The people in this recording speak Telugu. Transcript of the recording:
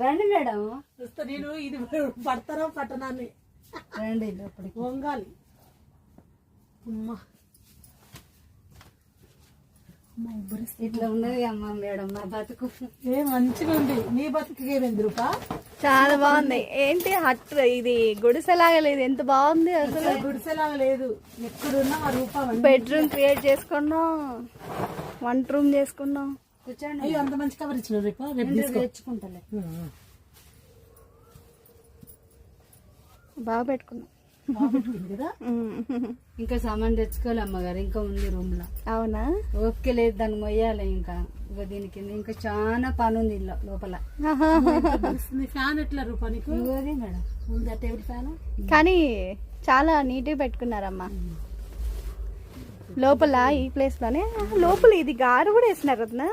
రండి మేడం. చూస్తా నేను ఇది పడతారా పట్టణాన్ని? రండి లోపలికి వంగాలి. అమ్మా. ఇట్లా ఉన్నది అమ్మ మేడం నా బతుకు. ఏ మంచిగా ఉంది. నీ బతుకు ఏమైంది రూపా? చాలా బాగుంది. ఏంటి హట్ ఇది గుడిసెలాగా లేదు. ఎంత బాగుంది అసలు. గుడిసెలాగా లేదు. ఎక్కడున్నా ఆ రూపా. బెడ్రూమ్ క్రియేట్ చేసుకున్నాం. వంట రూమ్ చేసుకున్నాం. కూర్చోండి. అయ్యో అంత మంచి కవర్ ఇచ్చిన రేపా. రేపు నేను తీసుకో. తెచ్చుకుంటలే బాగా పెట్టుకున్నాం. కదా. ఇంకా సామాన్ తెచ్చుకోవాలి అమ్మగారు. ఇంకా ఉంది రూమ్లో అవునా? ఓపిక లేదు దాన్ని మొయ్యాలి ఇంకా. ఇక దీనికి ఇంకా చాలా పని ఉంది ఇల్లు లోపల. ఫ్యాన్ ఎట్లా రూపా నీకు? ఇగోది మేడం. ఉందా టేబుల్ ఫ్యాన్? కానీ చాలా నీట్గా పెట్టుకున్నారమ్మా. లోపల ఈ ప్లేస్లోనే. లోపల ఇది గారు కూడా వేసినారు వదినా